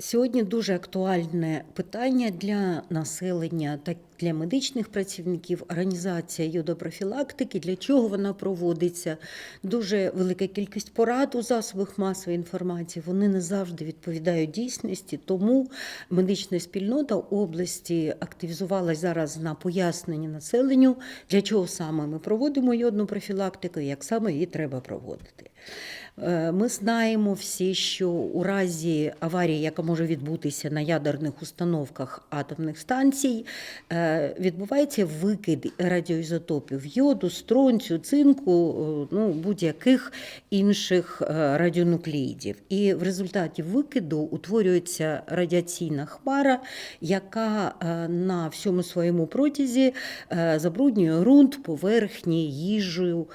Сьогодні дуже актуальне питання для населення та для медичних працівників. Організація йодопрофілактики, для чого вона проводиться. Дуже велика кількість порад у засобах масової інформації. Вони не завжди відповідають дійсності. Тому медична спільнота області активізувалась зараз на пояснення населенню, для чого саме ми проводимо йодну профілактику, як саме її треба проводити. Е, Ми знаємо всі, що у разі аварії, яка може відбутися на ядерних установках атомних станцій, е, відбувається викид радіоізотопів йоду, стронцю, цинку, е, ну, будь-яких інших радіонуклеїдів. І в результаті викиду утворюється радіаційна хмара, яка на всьому своєму протязі забруднює ґрунт, поверхні, їжу.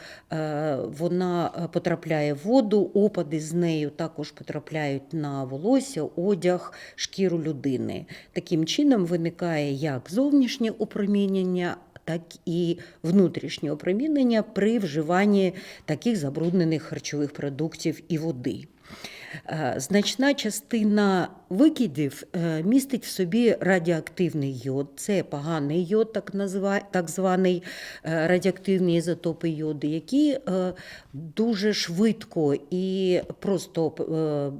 Вона потрапляє в воду, опади з нею також потрапляють на волосся, одяг, шкіру людини. Таким чином виникає як зовнішнє опромінення, так і внутрішнє опромінення при вживанні таких забруднених харчових продуктів і води. Е, Значна частина викидів е, містить в собі радіоактивний йод. Це поганий йод, так, назва так званий е, радіоактивні ізотопи йоду, які дуже швидко і просто про-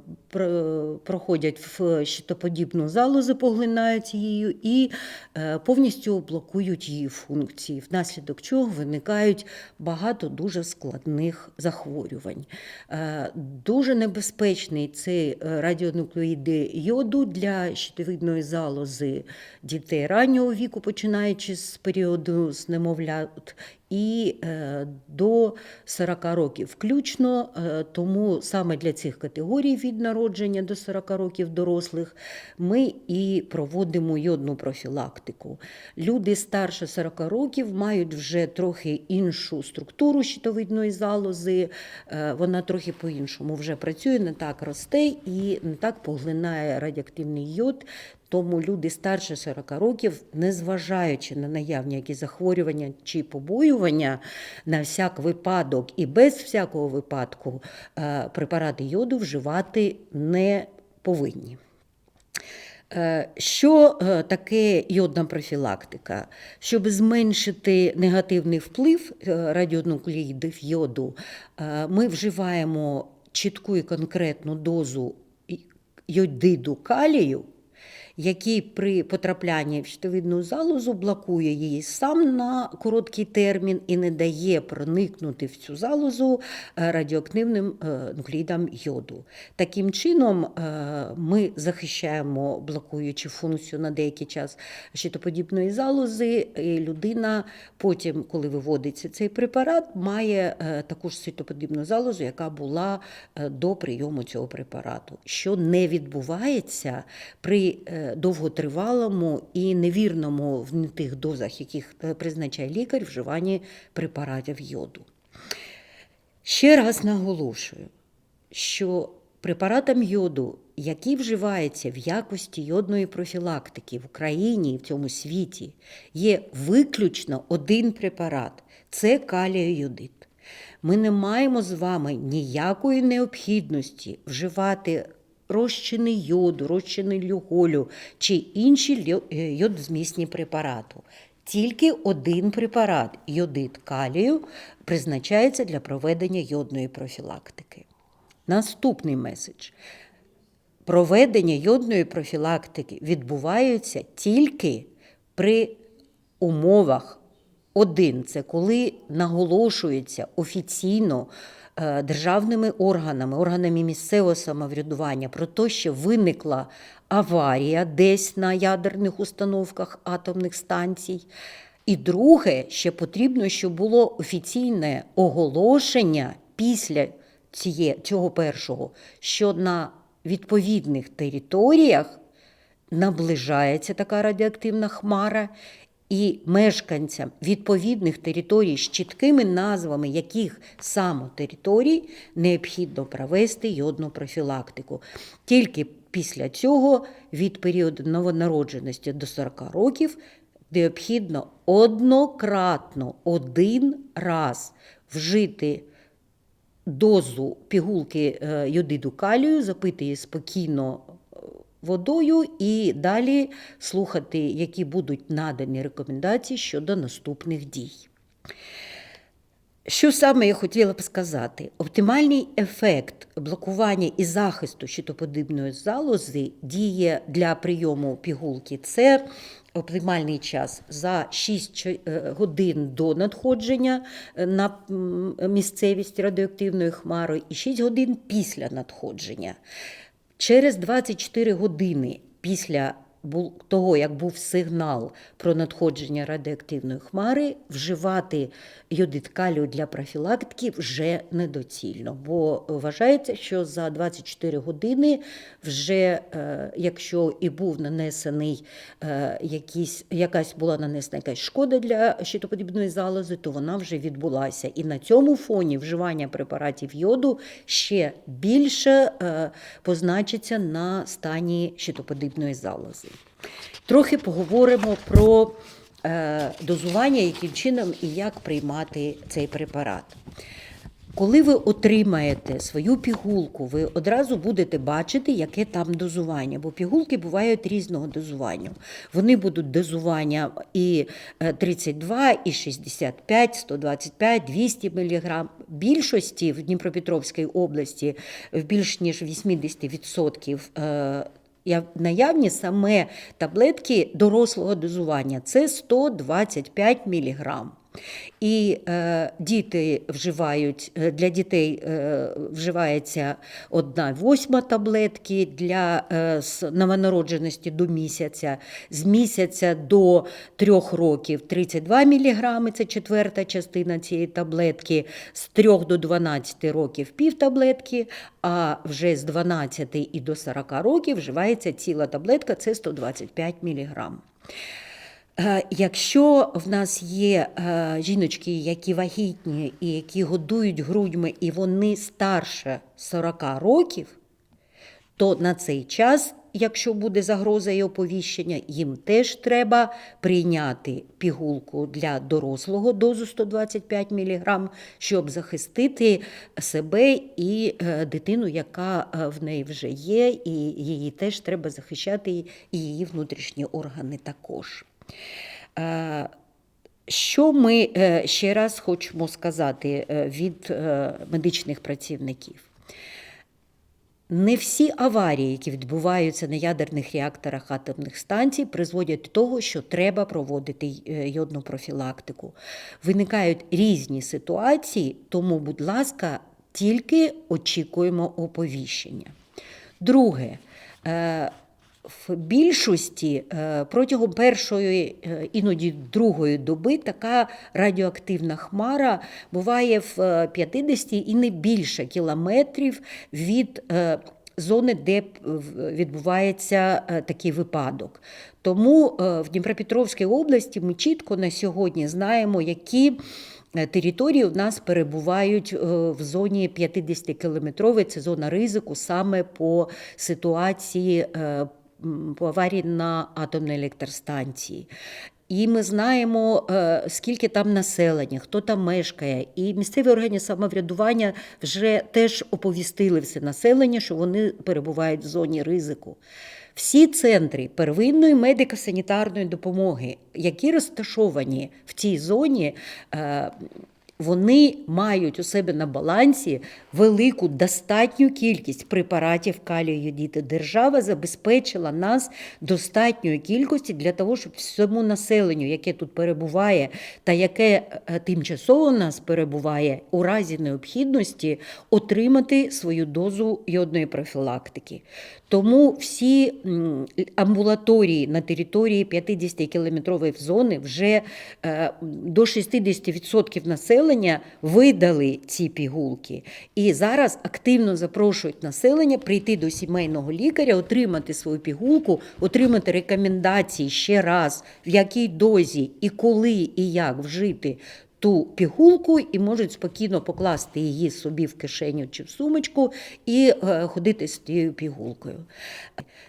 проходять в щитоподібну залозу, поглинають її і е, повністю блокують її функції, внаслідок чого виникають багато дуже складних захворювань. Е, Дуже небезпечний цей е, радіонуклеїди йоду для щитовидної залози дітей раннього віку, починаючи з періоду з немовлят і е, до 40 років включно. Е, Тому саме для цих категорій від народження до 40 років дорослих ми і проводимо йодну профілактику. Люди старше 40 років мають вже трохи іншу структуру щитовидної залози, е, вона трохи по-іншому вже працює, не так росте і не так поглинає радіоактивний йод. Тому люди старше 40 років, незважаючи на наявні якісь захворювання чи побоювання, на всяк випадок і без всякого випадку е, препарати йоду вживати не повинні. Е, Що е, таке йодна профілактика? Щоб зменшити негативний вплив радіонуклеїдів йоду, ми вживаємо чітку і конкретну дозу йодиду калію, який при потрапленні в щитовидну залозу блокує її сам на короткий термін і не дає проникнути в цю залозу е, радіоактивним е, нуклеїдам йоду. Таким чином е, ми захищаємо блокуючи функцію на деякий час щитоподібної залози, і людина потім, коли виводиться цей препарат, має таку ж щитоподібну залозу, яка була до прийому цього препарату, що не відбувається при довготривалому і невірному в тих дозах, яких е, призначає лікар, вживанні препаратів йоду. Ще раз наголошую, що препаратам йоду, які вживаються в якості йодної профілактики в Україні і в цьому світі, є виключно один препарат це каліойодит. Ми не маємо з вами ніякої необхідності вживати розчини йоду, розчини люголю чи інші е, йодзмісні препарати. Тільки один препарат йодит калію призначається для проведення йодної профілактики. Наступний меседж. Проведення йодної профілактики відбувається тільки при умовах. Один це коли наголошується офіційно державними органами, органами місцевого самоврядування про те, що виникла аварія десь на ядерних установках атомних станцій. І друге, ще потрібно, щоб було офіційне оголошення після цього першого, що на відповідних територіях наближається така радіоактивна хмара, і мешканцям відповідних територій з чіткими назвами яких саме територій необхідно провести йодну профілактику. Тільки після цього від періоду новонародженості до 40 років необхідно однократно один раз вжити дозу пігулки е, йодиду калію, запити її спокійно водою і далі слухати, які будуть надані рекомендації щодо наступних дій. Що саме я хотіла б сказати? Оптимальний ефект блокування і захисту щитоподібної залози діє для прийому пігулки. Це оптимальний час за 6 годин до надходження е, на місцевість радіоактивної хмари і 6 годин після надходження. Через 24 години після того, як був сигнал про надходження радіоактивної хмари, вживати йодид калію для профілактики вже недоцільно, бо вважається, що за 24 години вже, е, якщо і був нанесений е, якийсь, якась була нанесена якась шкода для щитоподібної залози, то вона вже відбулася. І на цьому фоні вживання препаратів йоду ще більше е, позначиться на стані щитоподібної залози. Трохи поговоримо про е, дозування, яким чином і як приймати цей препарат. Коли ви отримаєте свою пігулку, ви одразу будете бачити, яке там дозування, бо пігулки бувають різного дозування. Вони будуть дозування і е, 32, і 65, 125, 200 мг. Більшості в Дніпропетровській області в більш ніж 80% е, я- наявні саме таблетки дорослого дозування. Це 125 мг. І е, діти вживають е, для дітей е, вживається одна восьма таблетки для е, з новонародженості до місяця, з місяця до трьох років 32 мг, це четверта частина цієї таблетки, з 3 до 12 років пів таблетки, а вже з 12 і до 40 років вживається ціла таблетка, це 125 мг. Е, Якщо в нас є е, жіночки, які вагітні і які годують грудьми, і вони старше 40 років, то на цей час, якщо буде загроза і оповіщення, їм теж треба прийняти пігулку для дорослого дозу 125 мг, щоб захистити себе і е, дитину, яка в неї вже є, і її теж треба захищати, і її внутрішні органи також. Е, Що ми е, ще раз хочемо сказати е, від медичних працівників? Не всі аварії, які відбуваються на ядерних реакторах атомних станцій, призводять до того, що треба проводити йодну профілактику. Виникають різні ситуації, тому, будь ласка, тільки очікуємо оповіщення. Друге, в більшості е, протягом першої, е, іноді другої доби така радіоактивна хмара буває в е, 50 і не більше кілометрів від е, зони, де відбувається е, такий випадок. Тому е, в Дніпропетровській області ми чітко на сьогодні знаємо, які е, території у нас перебувають е, в зоні 50-кілометрової, це зона ризику саме по ситуації е, по аварії на атомній електростанції. І ми знаємо, е, скільки там населення, хто там мешкає. І місцеві органи самоврядування вже теж оповістили все населення, що вони перебувають в зоні ризику. Всі центри первинної медико-санітарної допомоги, які розташовані в цій зоні, е, вони мають у себе на балансі велику достатню кількість препаратів калію йодіду. Держава забезпечила нас достатньою кількості для того, щоб всьому населенню, яке тут перебуває, та яке е, тимчасово у нас перебуває, у разі необхідності отримати свою дозу йодної профілактики. Тому всі амбулаторії на території 50-кілометрової зони вже е, до 60% населення видали ці пігулки. І зараз активно запрошують населення прийти до сімейного лікаря, отримати свою пігулку, отримати рекомендації ще раз, в якій дозі і коли і як вжити ту пігулку і можуть спокійно покласти її собі в кишеню чи в сумочку і е, ходити з тією пігулкою.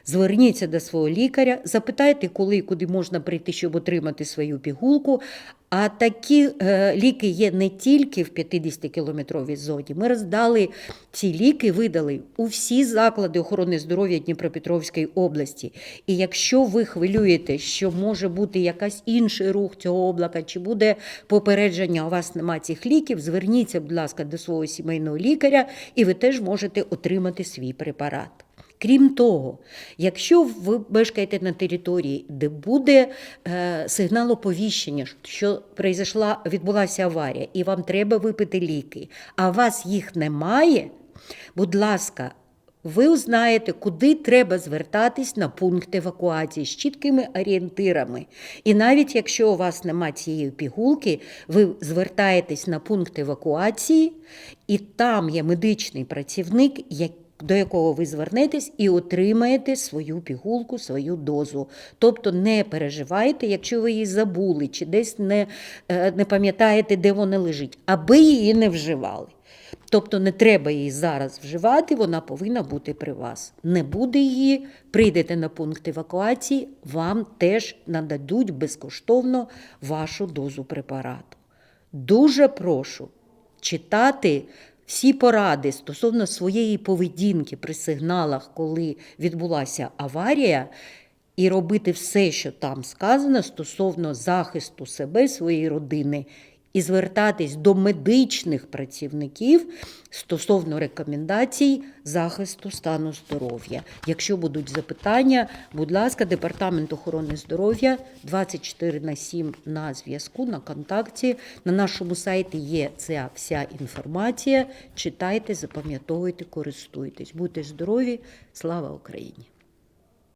Зверніться до свого лікаря, запитайте, коли і куди можна прийти, щоб отримати свою пігулку. А такі е, ліки є не тільки в 50-кілометровій зоні. Ми роздали ці ліки, видали у всі заклади охорони здоров'я Дніпропетровської області. І якщо ви хвилюєте, що може бути якась інший рух цього облака, чи буде попередження, у вас немає цих ліків, зверніться, будь ласка, до свого сімейного лікаря, і ви теж можете отримати свій препарат. Крім того, якщо ви мешкаєте на території, де буде е, сигнал оповіщення, що произошла, відбулася аварія, і вам треба випити ліки, а у вас їх немає, будь ласка, ви узнаєте, куди треба звертатись на пункт евакуації з чіткими орієнтирами. І навіть якщо у вас немає цієї пігулки, ви звертаєтесь на пункт евакуації, і там є медичний працівник, який до якого ви звернетесь і отримаєте свою пігулку, свою дозу. Тобто не переживайте, якщо ви її забули чи десь не, е, не пам'ятаєте, де вона лежить, аби її не вживали. Тобто не треба її зараз вживати, вона повинна бути при вас. Не буде її, прийдете на пункт евакуації, вам теж нададуть безкоштовно вашу дозу препарату. Дуже прошу читати всі поради стосовно своєї поведінки при сигналах, коли відбулася аварія, і робити все, що там сказано стосовно захисту себе, своєї родини, і звертатись до медичних працівників стосовно рекомендацій захисту стану здоров'я. Якщо будуть запитання, будь ласка, департамент охорони здоров'я 24 на 7 на зв'язку, на контакті. На нашому сайті є ця вся інформація. Читайте, запам'ятовуйте, користуйтесь. Будьте здорові! Слава Україні!